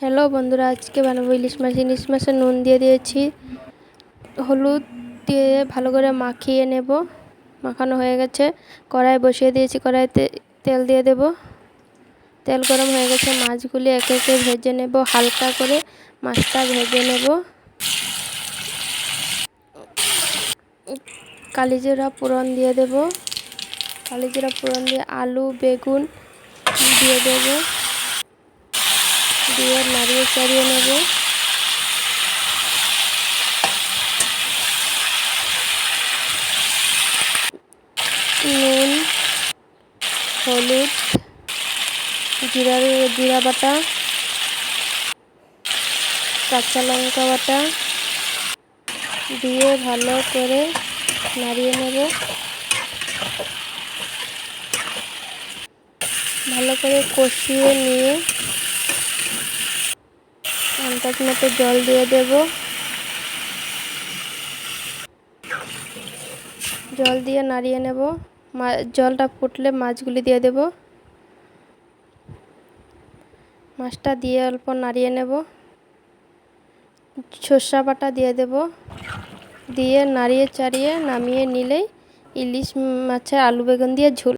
Hello বন্ধুরা, আজকে বানাবো ইলিশ মাছ। ইলিশ মাছে নুন দিয়ে দিয়েছি। হলুদ দিয়ে ভালো করে মাখিয়ে নেব। মাখানো হয়ে গেছে। কড়াই বসিয়ে দিয়েছি। কড়াইতে তেল দিয়ে দেব। তেল গরম হয়ে গেছে। মাছগুলি একে একে ভেজে নেব। হালকা করে মাছটা ভেজে নেব। কালিজিরা পুরন দিয়ে দেব। কালিজিরা পুরন দিয়ে আলু, বেগুন দিয়ে দেবো। দিয়ে নাড়িয়ে চাড়িয়ে নেব। নুন, হলুদ, জিরার, জিরা বাটা, কাঁচা লঙ্কা বাটা দিয়ে ভালো করে নাড়িয়ে নেব। ভালো করে কষিয়ে নিয়ে আন্দাজ মতো জল দিয়ে দেব। জল দিয়ে নাড়িয়ে নেব। জলটা ফুটলে মাছগুলি দিয়ে দেব। মাছটা দিয়ে অল্প নাড়িয়ে নেব। সর্ষা বাটা দিয়ে দেব। দিয়ে নাড়িয়ে চাড়িয়ে নামিয়ে নিলেই ইলিশ মাছের আলু বেগুন দিয়ে ঝোল